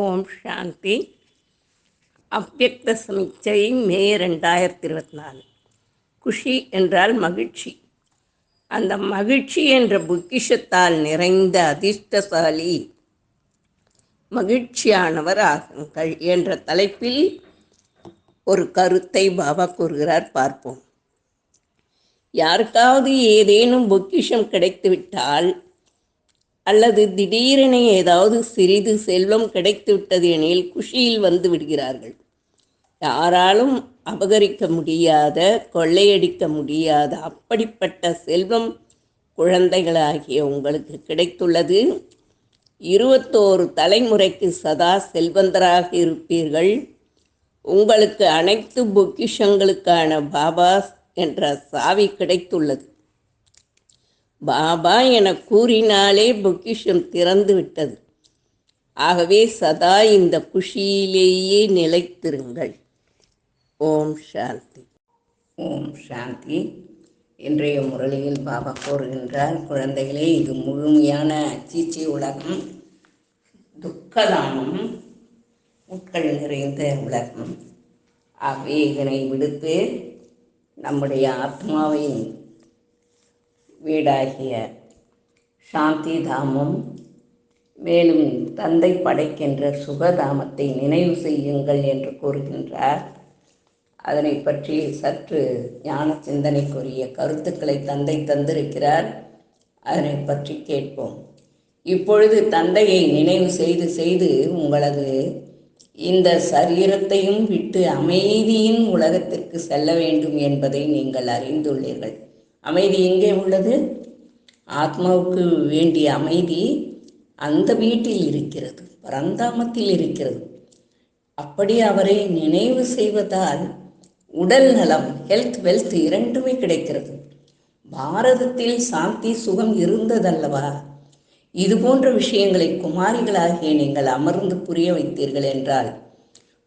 ஓம் சாந்தி. அவ்வக்த சமிச்சை மே ரெண்டாயிரத்தி இருபத்தி நாலு குஷி என்றால் மகிழ்ச்சி. அந்த மகிழ்ச்சி என்ற பொக்கிஷத்தால் நிறைந்த அதிர்ஷ்டசாலி மகிழ்ச்சியானவர் ஆகுங்கள் என்ற தலைப்பில் ஒரு கருத்தை பாபா கூறுகிறார் பார்ப்போம். யாருக்காவது ஏதேனும் பொக்கிஷம் கிடைத்துவிட்டால் அல்லது திடீரென ஏதாவது சிறிது செல்வம் கிடைத்து விட்டது எனில் குஷியில் வந்து விடுகிறார்கள். யாராலும் அபகரிக்க முடியாத கொள்ளையடிக்க முடியாத அப்படிப்பட்ட செல்வம் குழந்தைகளாகிய உங்களுக்கு கிடைத்துள்ளது. இருபத்தோரு தலைமுறைக்கு சதா செல்வந்தராக இருப்பீர்கள். உங்களுக்கு அனைத்து பொக்கிஷங்களுக்கான பாபா என்ற சாவி கிடைத்துள்ளது. பாபா என கூறினாலே பொக்கிஷம் திறந்து விட்டது. ஆகவே சதா இந்த குஷியிலேயே நிலைத்திருங்கள். ஓம் சாந்தி. ஓம் சாந்தி. இன்றைய முரளியில் பாபா கூறுகின்றார் குழந்தைகளே இது முழுமையான அச்சீச்சி உலகம் துக்கதானம் உட்கள் நிறைந்த உலகம். ஆகவே இதனை விடுத்து நம்முடைய ஆத்மாவின் வீடாகிய சாந்தி தாமம் மேலும் தந்தை படைக்கின்ற சுகதாமத்தை நினைவு செய்யுங்கள் என்று கூறுகின்றார். அதனை பற்றி சற்று ஞான சிந்தனைக்குரிய கருத்துக்களை தந்தை தந்திருக்கிறார். அதனை பற்றி கேட்போம். இப்பொழுது தந்தையை நினைவு செய்து செய்து உங்களது இந்த சரீரத்தையும் விட்டு அமைதியின் உலகத்திற்கு செல்ல வேண்டும் என்பதை நீங்கள் அறிந்துள்ளீர்கள். அமைதி எங்கே உள்ளது? ஆத்மாவுக்கு வேண்டிய அமைதி அந்த வீட்டில் இருக்கிறது பரந்தாமத்தில் இருக்கிறது. அப்படி அவரை நினைவு செய்வதால் உடல் நலம் ஹெல்த் வெல்த் இரண்டுமே கிடைக்கிறது. பாரதத்தில் சாந்தி சுகம் இருந்ததல்லவா? இது போன்ற விஷயங்களை குமாரிகளாகிய நீங்கள் அமர்ந்து புரிய வைத்தீர்கள் என்றால்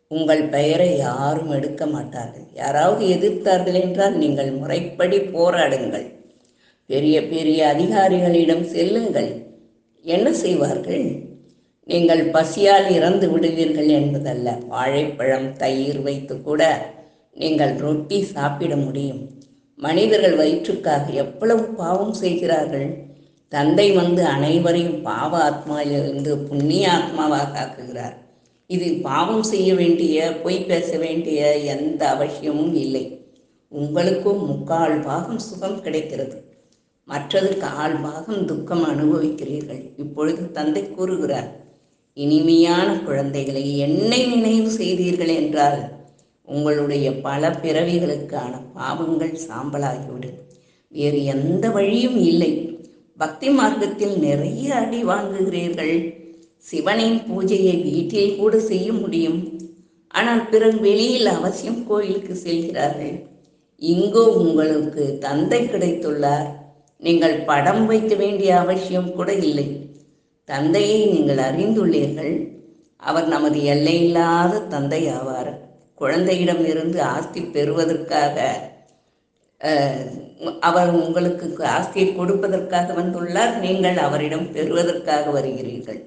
உங்கள் பெயரை யாரும் எடுக்க மாட்டார்கள். யாராவது எதிர்த்தார்கள் என்றால் நீங்கள் முறைப்படி போராடுங்கள். பெரிய பெரிய அதிகாரிகளிடம் செல்லுங்கள். என்ன செய்வார்கள்? நீங்கள் பசியால் இறந்து விடுவீர்கள் என்பதல்ல. வாழைப்பழம் தயிர் வைத்து கூட நீங்கள் ரொட்டி சாப்பிட முடியும். மனிதர்கள் வயிற்றுக்காக எவ்வளவு பாவம் செய்கிறார்கள்? தந்தை வந்து அனைவரையும் பாவ ஆத்மாவிலிருந்து புண்ணிய ஆத்மாவாக ஆக்குகிறார். இது பாவம் செய்ய வேண்டிய பொய் பேச வேண்டிய எந்த அவசியமும் இல்லை. உங்களுக்கும் முக்கால் பாகம் சுகம் கிடைக்கிறது. மற்றது கால் பாகம் துக்கம் அனுபவிக்கிறீர்கள். இப்பொழுது தந்தை கூறுகிறார் இனிமையான குழந்தைகளை என்னை நினைவு செய்தீர்கள் என்றால் உங்களுடைய பல பிறவிகளுக்கான பாவங்கள் சாம்பலாகிவிடும். வேறு எந்த வழியும் இல்லை. பக்தி மார்க்கத்தில் நிறைய அடி வாங்குகிறீர்கள். சிவனின் பூஜையை வீட்டில் கூட செய்ய முடியும். ஆனால் பிறகு வெளியில் அவசியம் கோயிலுக்கு செல்கிறார்கள். இங்கோ உங்களுக்கு தந்தை கிடைத்துள்ளார். நீங்கள் படம் வைக்க வேண்டிய அவசியம் கூட இல்லை. தந்தையை நீங்கள் அறிந்துள்ளீர்கள். அவர் நமது எல்லையில்லாத தந்தை ஆவார் குழந்தையிடம் இருந்து ஆஸ்தி பெறுவதற்காக அவர் உங்களுக்கு ஆஸ்தியை கொடுப்பதற்காக வந்துள்ளார். நீங்கள் அவரிடம் பெறுவதற்காக வருகிறீர்கள்.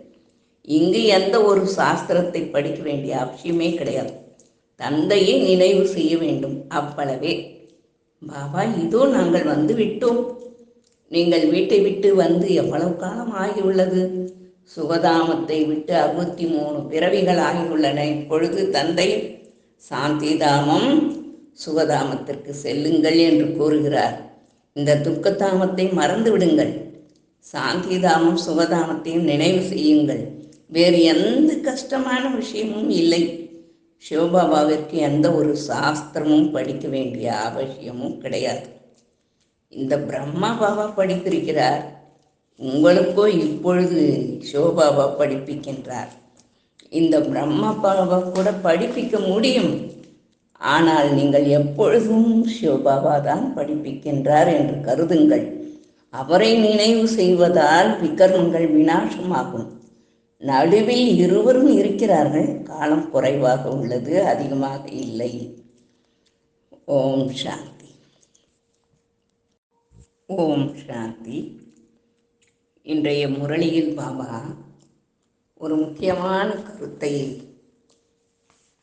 இங்கு எந்த ஒரு சாஸ்திரத்தை படிக்க வேண்டிய அவசியமே கிடையாது. தந்தையை நினைவு செய்ய வேண்டும் அவ்வளவே பாபா இதோ நாங்கள் வந்து விட்டோம். நீங்கள் வீட்டை விட்டு வந்து எவ்வளவு காலம் ஆகியுள்ளது? சுகதாமத்தை விட்டு அறுபத்தி மூணு பிறவிகள் ஆகியுள்ளன. இப்பொழுது தந்தை சாந்திதாமம் சுகதாமத்திற்கு செல்லுங்கள் என்று கூறுகிறார். இந்த துக்கதாமத்தை மறந்து விடுங்கள். சாந்திதாமம் சுகதாமத்தையும் நினைவு செய்யுங்கள். வேறு எந்த கஷ்டமான விஷயமும் இல்லை. சிவபாபாவிற்கு எந்த ஒரு சாஸ்திரமும் படிக்க வேண்டிய அவசியமும் கிடையாது. இந்த பிரம்மா பாபா படித்திருக்கிறார். உங்களுக்கோ இப்பொழுது சிவபாபா படிப்பிக்கின்றார். இந்த பிரம்மா பாபா கூட படிப்பிக்க முடியும். ஆனால் நீங்கள் எப்பொழுதும் சிவபாபா தான் படிப்பிக்கின்றார் என்று கருதுங்கள். அவரை நினைவு செய்வதால் விக்கர்மங்கள் வினாசமாகும் நடுவில் இருவரும் இருக்கிறார்கள். காலம் குறைவாக உள்ளது அதிகமாக இல்லை. ஓம் சாந்தி. ஓம் சாந்தி. இன்றைய முரளியில் பாபா ஒரு முக்கியமான கருத்தை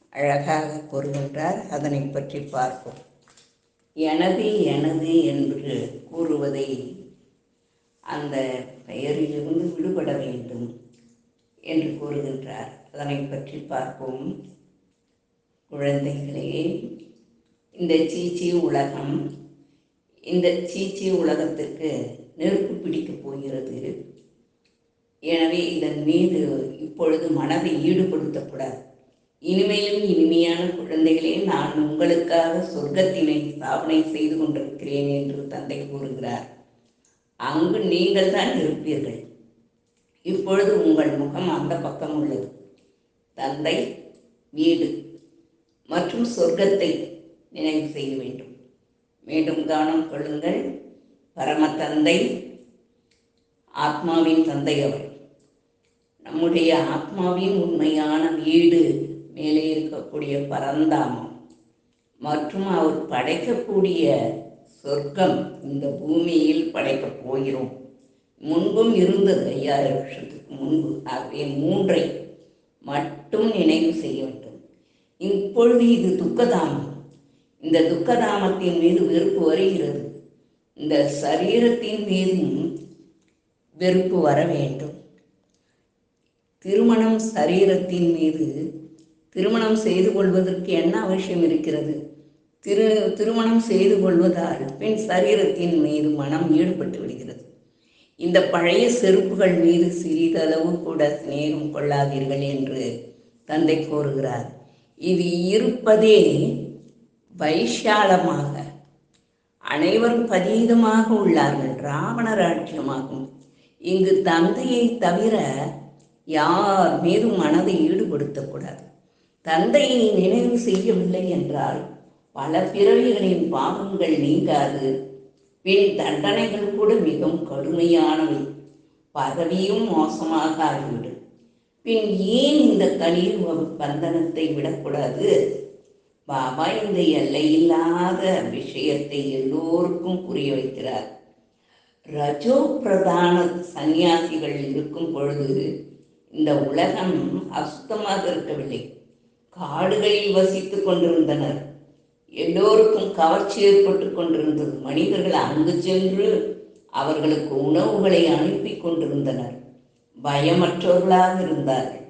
அழகாக கூறுகின்றார். அதனை பற்றி பார்ப்போம். எனது எனது என்று கூறுவதை அந்த பெயரிலிருந்து விடுபட என்று கூறுகின்றார். அதனை பற்றி பார்ப்போம். குழந்தைகளே இந்த சீச்சி உலகம் இந்த சீச்சி உலகத்திற்கு நெருப்பு பிடிக்கப் போகிறது. எனவே இதன் மீது இப்பொழுது மனதை ஈடுபடுத்தக்கூடாது. இனிமையிலும் இனிமையான குழந்தைகளே நான் உங்களுக்காக சொர்க்கத்தினை ஸ்தாபனை செய்து கொண்டிருக்கிறேன் என்று தந்தை கூறுகிறார். அங்கு நீங்கள் தான் இருப்பீர்கள். இப்பொழுது உங்கள் முகம் அந்த பக்கம் உள்ளது. தந்தை வீடு மற்றும் சொர்க்கத்தை நினைவு செய்ய வேண்டும். மீண்டும் கவனம் கொள்ளுங்கள். பரம தந்தை ஆத்மாவின் தந்தை அவர். நம்முடைய ஆத்மாவின் உண்மையான வீடு மேலே இருக்கக்கூடிய பரந்தாமம் மற்றும் அவர் படைக்கக்கூடிய சொர்க்கம் இந்த பூமியில் படைக்கப் போகிறோம். முன்பும் இருந்தது ஐயாயிரம் வருஷத்துக்கு முன்பு. ஆகவே மூன்றை மட்டும் நினைவு செய்ய வேண்டும். இப்பொழுது இது துக்கதாமம். இந்த துக்கதாமத்தின் மீது வெறுப்பு வருகிறது. இந்த சரீரத்தின் மீதும் வெறுப்பு வர வேண்டும். திருமணம் சரீரத்தின் மீது திருமணம் செய்து கொள்வதற்கு என்ன அவசியம் இருக்கிறது? திரு திருமணம் செய்து கொள்வதால் பின் சரீரத்தின் மீது மனம் ஈடுபட்டு விடுகிறது. இந்த பழைய செருப்புகள் மீது சிறிதளவு கூட சிநேகம் கொள்ளாதீர்கள் என்று தந்தை கூறுகிறார். இது இருப்பதே வைஷாலமாக. அனைவரும் பதீதமாக உள்ளார்கள் ராவண ராஜ்யமாகும் இங்கு தந்தையை தவிர யார் மீதும் மனதை ஈடுபடுத்தக்கூடாது. தந்தையை நினைவு செய்யவில்லை என்றால் பல பிறவிகளின் பாவங்கள் நீங்காது. பின் தண்டனைகள் கூட மிகவும் கடுமையானவை. பதவியும் மோசமாக ஆகிவிடும். பின் ஏன் இந்த கலியில் பந்தனத்தை விடக்கூடாது? பாபா இந்த எல்லையில்லாத விஷயத்தை எல்லோருக்கும் புரிய வைக்கிறார். ரஜோ பிரதான சந்நியாசிகள் இருக்கும் பொழுது இந்த உலகம் அசுத்தமாக இருக்கவில்லை. காடுகளில் வசித்துக் கொண்டிருந்தனர். எல்லோருக்கும் கவர்ச்சி ஏற்பட்டு கொண்டிருந்தது. மனிதர்கள் அங்கு சென்று அவர்களுக்கு உணவுகளை அனுப்பி கொண்டிருந்தனர். பயமற்றவர்களாக இருந்தார்கள்.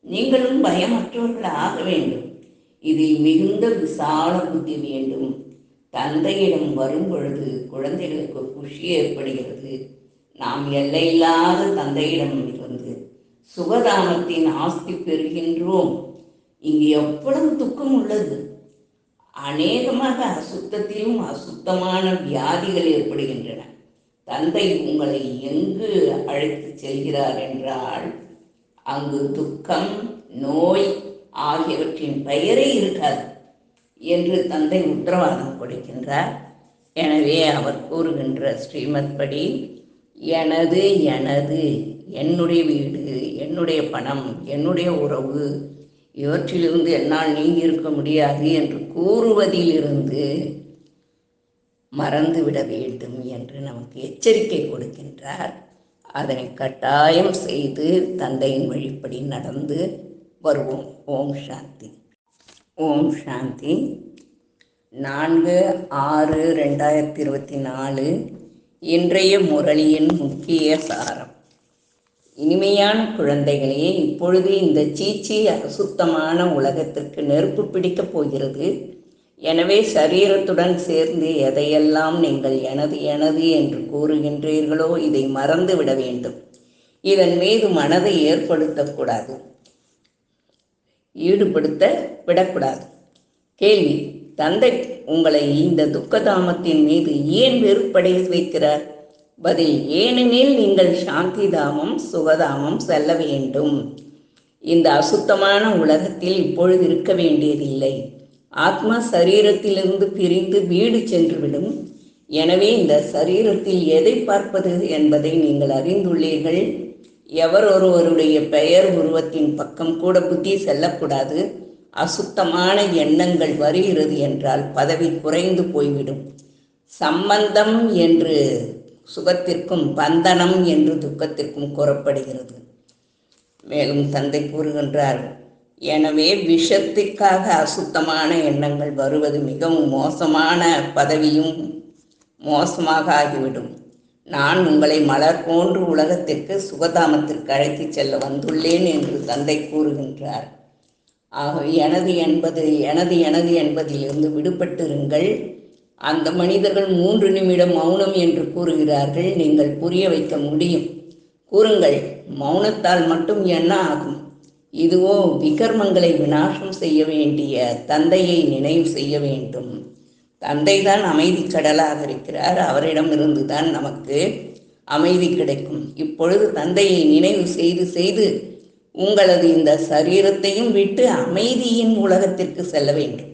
நீங்களும் பயமற்றவர்களாக வேண்டும். இதில் மிகுந்த விசால புத்தி வேண்டும். தந்தையிடம் வரும் பொழுது குழந்தைகளுக்கு குஷி ஏற்படுகிறது. நாம் எல்லையில்லாத தந்தையிடம் இருந்து சுகதானத்தின் ஆஸ்தி பெறுகின்றோம். இங்கு எவ்வளவு துக்கம் உள்ளது அநேகமாக அசுத்தத்திலும் அசுத்தமான வியாதிகள் ஏற்படுகின்றன. தந்தை உங்களை எங்கு அழைத்து செல்கிறார் என்றால் அங்கு துக்கம் நோய் ஆகியவற்றின் பெயரே இருக்காது என்று தந்தை உத்தரவாதம் கொடுக்கின்றார். எனவே அவர் கூறுகின்ற ஸ்ரீமத் படி எனது எனது என்னுடைய வீடு என்னுடைய பணம் என்னுடைய உறவு இவற்றிலிருந்து என்னால் நீங்கி இருக்க முடியாது என்று கூறுவதிலிருந்து மறந்துவிட வேண்டும் என்று நமக்கு எச்சரிக்கை கொடுக்கின்றார். அதனை கட்டாயம் செய்து தந்தையின் வழிப்படி நடந்து வருவோம். ஓம் சாந்தி. ஓம் சாந்தி. நான்கு ஆறு ரெண்டாயிரத்தி இருபத்தி நாலு இன்றைய முரளியின் முக்கிய சாரம். இனிமையான குழந்தைகளே இப்பொழுது இந்த சீச்சி அசுத்தமான உலகத்திற்கு நெருப்பு பிடிக்கப் போகிறது. எனவே சரீரத்துடன் சேர்ந்து எதையெல்லாம் நீங்கள் எனது எனது என்று கூறுகின்றீர்களோ இதை மறந்து விட வேண்டும். இதன் மீது மனதை ஏற்படுத்தக்கூடாது. ஈடுபடுத்த விடக்கூடாது. கேள்வி தந்தை உங்களை இந்த துக்கதாமத்தின் மீது ஏன் வெறுப்படைய வைக்கிறார்? பதில் ஏனெனில் நீங்கள் சாந்தி தாமம் சுகதாமம் செல்ல வேண்டும். இந்த அசுத்தமான உலகத்தில் இப்பொழுது இருக்க வேண்டியதில்லை. ஆத்மா சரீரத்திலிருந்து பிரிந்து வீடு சென்றுவிடும். எனவே இந்த சரீரத்தில் எதை பார்ப்பது என்பதை நீங்கள் அறிந்துள்ளீர்கள். எவர் ஒருவருடைய பெயர் உருவத்தின் பக்கம் கூட புத்தி செல்லக்கூடாது. அசுத்தமான எண்ணங்கள் வருகிறது என்றால் பதவி குறைந்து போய்விடும். சம்பந்தம் என்று சுகத்திற்கும் பந்தனம் என்று துக்கத்திற்கும் கூறப்படுகிறது. மேலும் தந்தை கூறுகின்றார் எனவே விஷத்திற்காக அசுத்தமான எண்ணங்கள் வருவது மிகவும் மோசமான பதவியும் மோசமாக ஆகிவிடும். நான் உங்களை மலர் போன்று உலகத்திற்கு சுகதாமத்திற்கு அழைத்துச் செல்ல வந்துள்ளேன் என்று தந்தை கூறுகின்றார். ஆகவே எனது என்பது எனது எனது என்பதிலிருந்து விடுபட்டிருங்கள். அந்த மனிதர்கள் மூன்று நிமிடம் மௌனம் என்று கூறுகிறார்கள். நீங்கள் புரிய வைக்க முடியும். கூறுங்கள் மௌனத்தால் மட்டும் என்ன ஆகும்? இதுவோ விகர்மங்களை விநாசம் செய்ய வேண்டிய தந்தையை நினைவு செய்ய வேண்டும். தந்தை தான் அமைதி கடலாக இருக்கிறார். அவரிடமிருந்து தான் நமக்கு அமைதி கிடைக்கும். இப்பொழுது தந்தையை நினைவு செய்து செய்து உங்களது இந்த சரீரத்தையும் விட்டு அமைதியின் உலகத்திற்கு செல்ல வேண்டும்.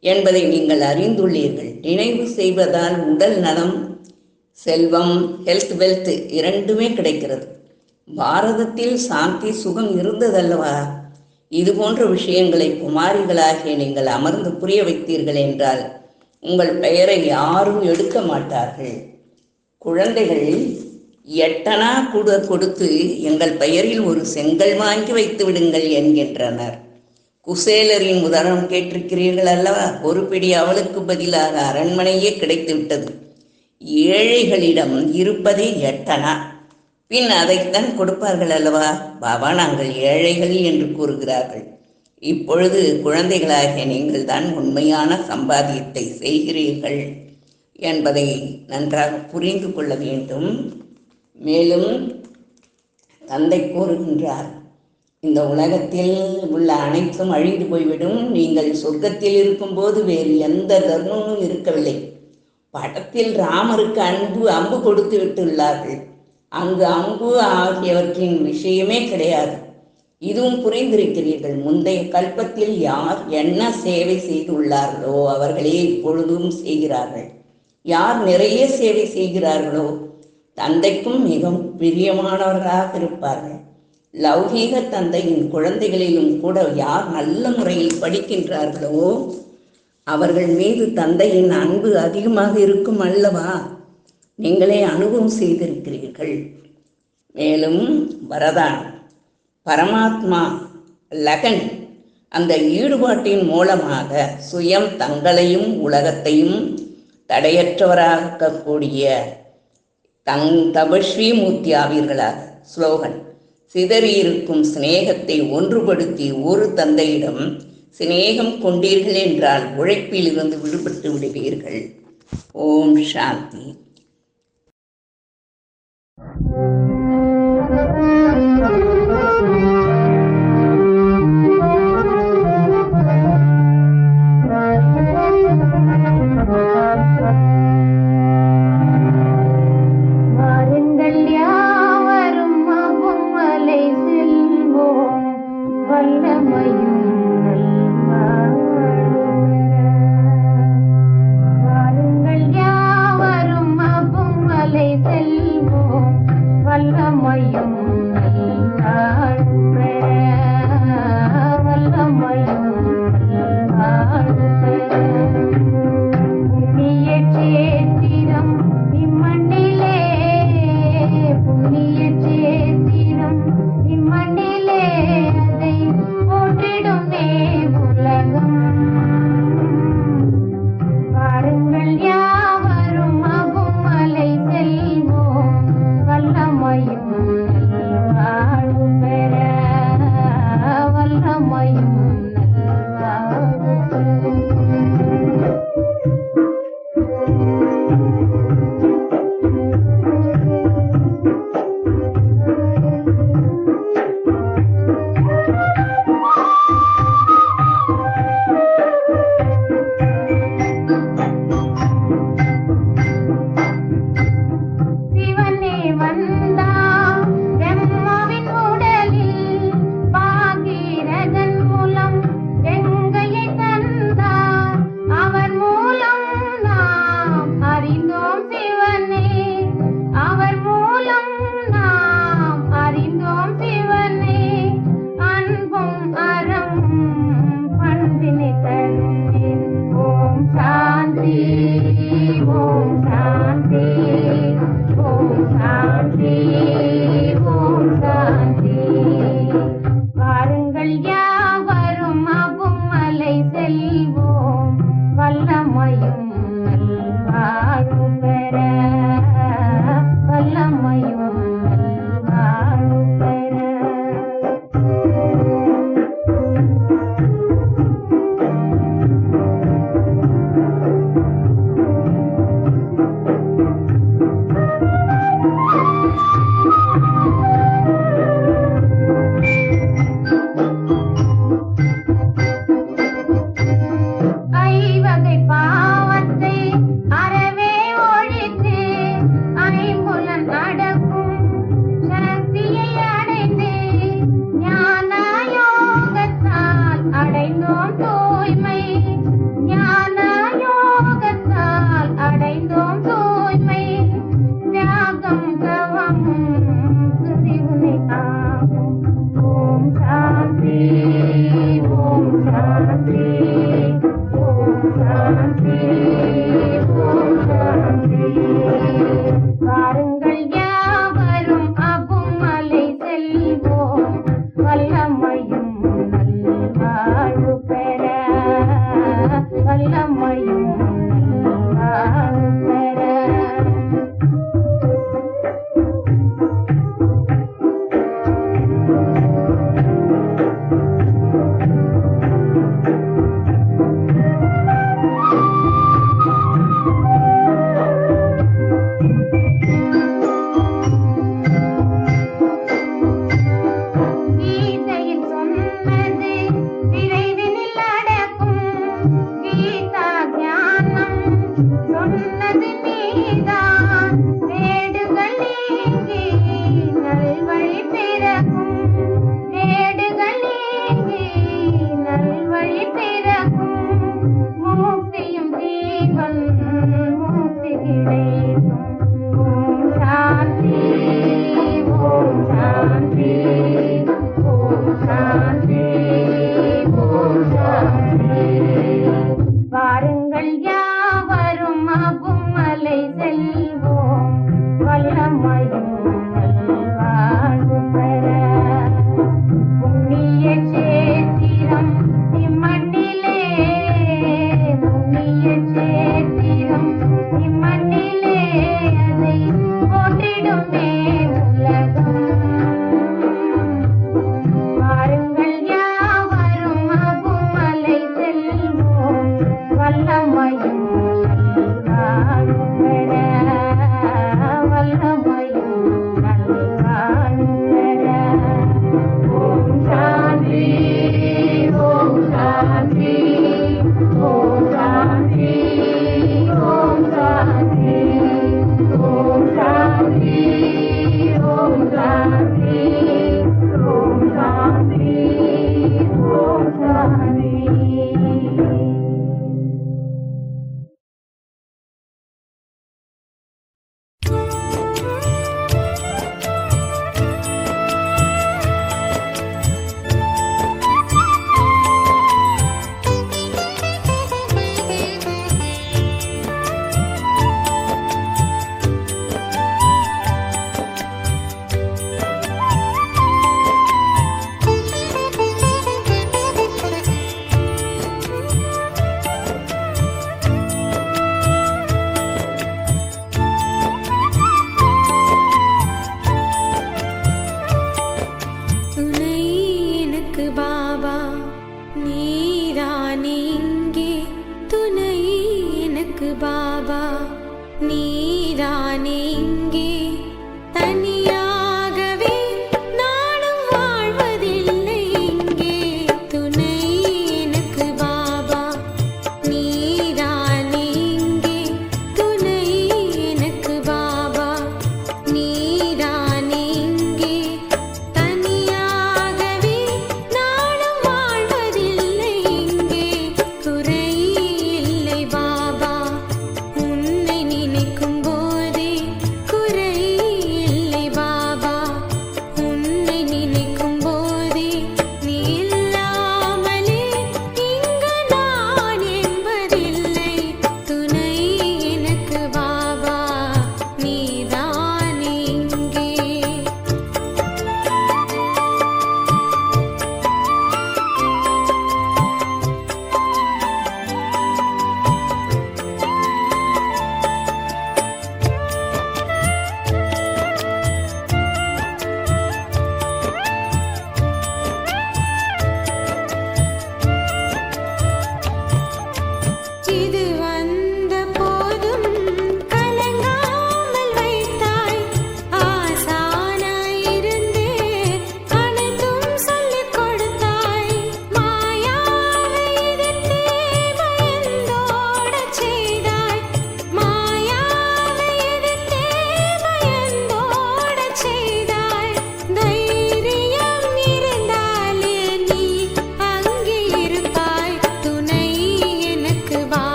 என்பதை நீங்கள் அறிந்துள்ளீர்கள். நினைவு செய்வதால் உடல் நலம் செல்வம் ஹெல்த் வெல்த் இரண்டுமே கிடைக்கிறது. பாரதத்தில் சாந்தி சுகம் இருந்ததல்லவா? இது போன்ற விஷயங்களை குமாரிகளாகிய நீங்கள் அமர்ந்து புரிய வைத்தீர்கள் என்றால் உங்கள் பெயரை யாரும் எடுக்க மாட்டார்கள். குழந்தைகள் எட்டனா கூட கொடுத்து எங்கள் பெயரில் ஒரு செங்கல் வாங்கி வைத்து விடுங்கள் என்கின்றனர். குசேலரின் உதாரணம் கேட்டிருக்கிறீர்கள் அல்லவா? ஒரு பிடி அவளுக்கு பதிலாக அரண்மனையே கிடைத்து விட்டது. ஏழைகளிடம் இருப்பதே எட்டனா? பின் அதைத்தான் கொடுப்பார்கள் அல்லவா? பாபா நாங்கள் ஏழைகள் என்று கூறுகிறார்கள். இப்பொழுது குழந்தைகளாகிய நீங்கள் தான் உண்மையான சம்பாதியத்தை செய்கிறீர்கள் என்பதை நன்றாக புரிந்து கொள்ள வேண்டும். மேலும் தந்தை கூறுகின்றார் இந்த உலகத்தில் உள்ள அனைத்தும் அழிந்து போய்விடும். நீங்கள் சொர்க்கத்தில் இருக்கும்போது வேறு எந்த தர்மமும் இருக்கவில்லை. படத்தில் ராமருக்கு அன்பு அம்பு கொடுத்து விட்டுள்ளார்கள். அங்கு அம்பு ஆகியவற்றின் விஷயமே கிடையாது. இதுவும் புரிந்திருக்கிறீர்கள். முந்தைய கல்பத்தில் யார் என்ன சேவை செய்துள்ளார்களோ அவர்களே இப்பொழுதும் செய்கிறார்கள். யார் நிறைய சேவை செய்கிறார்களோ தந்தைக்கும் மிகவும் பிரியமானவர்களாக இருப்பார்கள். லௌகீக தந்தையின் குழந்தைகளிலும் கூட யார் நல்ல முறையில் படிக்கின்றார்களோ அவர்கள் மீது தந்தையின் அன்பு அதிகமாக இருக்கும் அல்லவா? நீங்களே அனுபவம் செய்திருக்கிறீர்கள். மேலும் வரதான். பரமாத்மா லகன் அந்த ஈடுபாட்டின் மூலமாக சுயம் தங்களையும் உலகத்தையும் தடையற்றவராக்கக்கூடிய தங் தபஸ்ரீ மூர்த்தி ஆவீர்களாக ஸ்லோகன். சிதறியிருக்கும் சிநேகத்தை ஒன்றுபடுத்தி ஒரு தந்தையிடம் சிநேகம் கொண்டீர்கள் என்றால் உழைப்பிலிருந்து விடுபட்டு விடுவீர்கள். ஓம் சாந்தி. செல்ல river